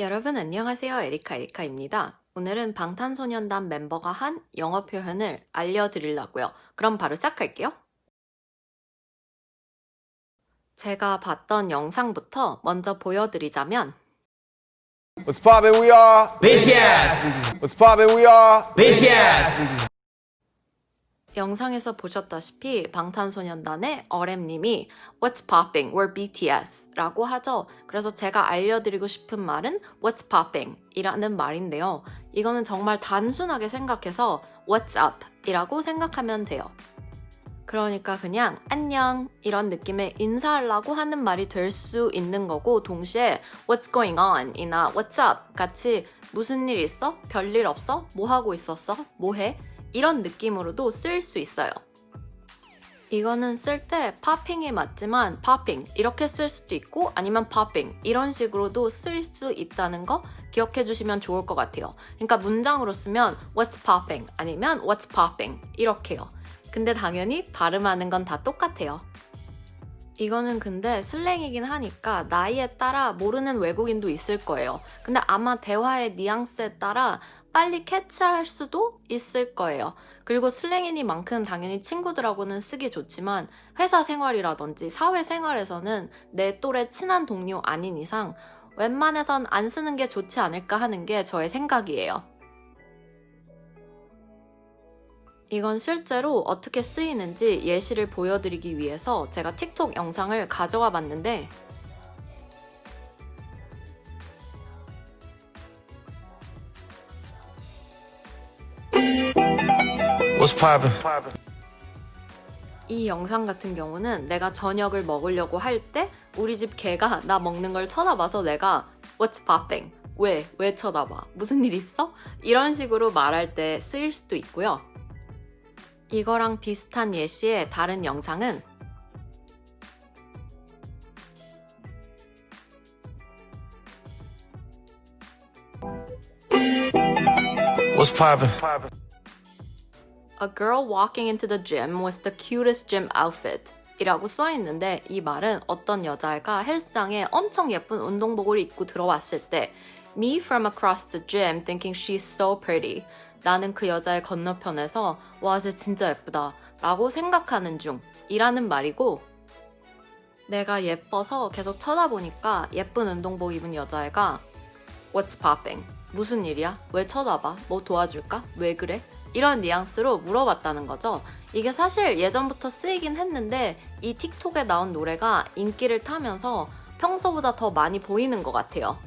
여러분 안녕하세요. 에리카 에리카입니다. 오늘은 방탄소년단 멤버가 한 영어 표현을 알려드리려고요. 그럼 바로 시작할게요. 제가 봤던 영상부터 먼저 보여드리자면 What's poppin'? We are. BTS! What's poppin'? We are. BTS! 영상에서 보셨다시피 방탄소년단의 어렘님이 What's popping? We're BTS 라고 하죠. 그래서 제가 알려드리고 싶은 말은 What's popping? 이라는 말인데요. 이거는 정말 단순하게 생각해서 What's up? 이라고 생각하면 돼요. 그러니까 그냥 안녕 이런 느낌의 인사하려고 하는 말이 될 수 있는 거고 동시에 What's going on? 이나 What's up? 같이 무슨 일 있어? 별일 없어? 뭐 하고 있었어? 뭐 해? 이런 느낌으로도 쓸 수 있어요. 이거는 쓸 때 popping이 맞지만 popping 이렇게 쓸 수도 있고 아니면 popping 이런 식으로도 쓸 수 있다는 거 기억해 주시면 좋을 것 같아요. 그러니까 문장으로 쓰면 what's popping 아니면 what's popping 이렇게요. 근데 당연히 발음하는 건 다 똑같아요. 이거는 근데 슬랭이긴 하니까 나이에 따라 모르는 외국인도 있을 거예요. 근데 아마 대화의 뉘앙스에 따라 빨리 캐치할 수도 있을 거예요. 그리고 슬랭이니만큼 당연히 친구들하고는 쓰기 좋지만 회사 생활이라든지 사회 생활에서는 내 또래 친한 동료 아닌 이상 웬만해선 안 쓰는 게 좋지 않을까 하는 게 저의 생각이에요. 이건 실제로 어떻게 쓰이는지 예시를 보여드리기 위해서 제가 틱톡 영상을 가져와 봤는데 What's poppin'? 이 영상 같은 경우는 내가 저녁을 먹으려고 할 때 우리 집 개가 나 먹는 걸 쳐다봐서 내가 What's popping? 왜? 왜 쳐다봐? 무슨 일 있어? 이런 식으로 말할 때 쓰일 수도 있고요. 이거랑 비슷한 예시의 다른 영상은 What's poppin'? A girl walking into the gym was the cutest gym outfit. 이라고 써 있는데 이 말은 어떤 여자애가 헬스장에 엄청 예쁜 운동복을 입고 들어왔을 때 Me from across the gym thinking she's so pretty. 나는 그 여자의 건너편에서 와, 쟤 진짜 예쁘다. 라고 생각하는 중. 이라는 말이고 내가 예뻐서 계속 쳐다보니까 예쁜 운동복 입은 여자애가 What's popping? 무슨 일이야? 왜 쳐다봐? 뭐 도와줄까? 왜 그래? 이런 뉘앙스로 물어봤다는 거죠. 이게 사실 예전부터 쓰이긴 했는데 이 틱톡에 나온 노래가 인기를 타면서 평소보다 더 많이 보이는 것 같아요.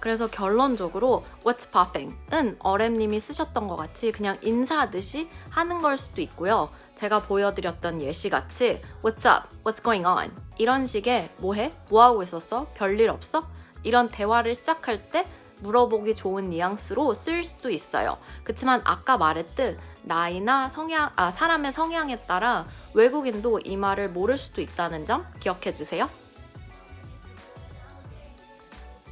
그래서 결론적으로 What's popping?은 어렘님이 쓰셨던 것 같이 그냥 인사하듯이 하는 걸 수도 있고요. 제가 보여드렸던 예시같이 What's up? What's going on? 이런 식의 뭐해? 뭐하고 있었어? 별일 없어? 이런 대화를 시작할 때 물어보기 좋은 뉘앙스로 쓸 수도 있어요. 그렇지만 아까 말했듯 나이나 성향, 아, 사람의 성향에 따라 외국인도 이 말을 모를 수도 있다는 점 기억해 주세요.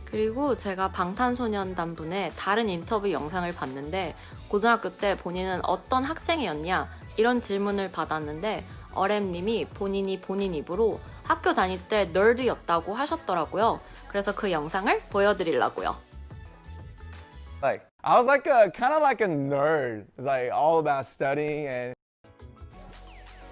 그리고 제가 방탄소년단 분의 다른 인터뷰 영상을 봤는데 고등학교 때 본인은 어떤 학생이었냐 이런 질문을 받았는데 어렘님이 본인이 본인 입으로 학교 다닐 때 널드였다고 하셨더라고요. 그래서 그 영상을 보여드리려고요. Like I was like a kind of like a nerd. It's like all about studying and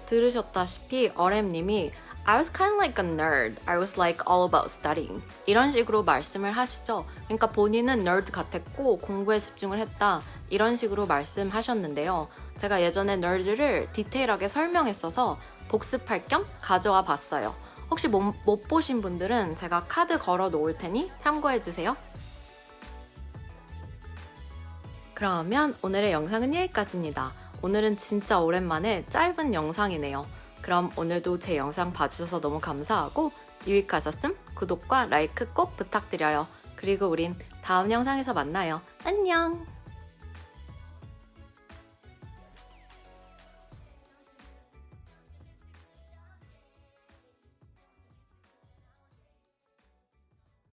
들으셨다시피 어렘님이 I was kind of like a nerd. I was like all about studying. 이런 식으로 말씀을 하시죠. 그러니까 본인은 nerd 같았고 공부에 집중을 했다. 이런 식으로 말씀하셨는데요. 제가 예전에 nerd를 디테일하게 설명했어서 복습할 겸 가져와 봤어요. 혹시 못, 못 보신 분들은 제가 카드 걸어 놓을 테니 참고해 주세요. 그러면 오늘의 영상은 여기까지입니다. 오늘은 진짜 오랜만에 짧은 영상이네요. 그럼 오늘도 제 영상 봐주셔서 너무 감사하고 유익하셨음 구독과 라이크 꼭 부탁드려요. 그리고 우린 다음 영상에서 만나요. 안녕!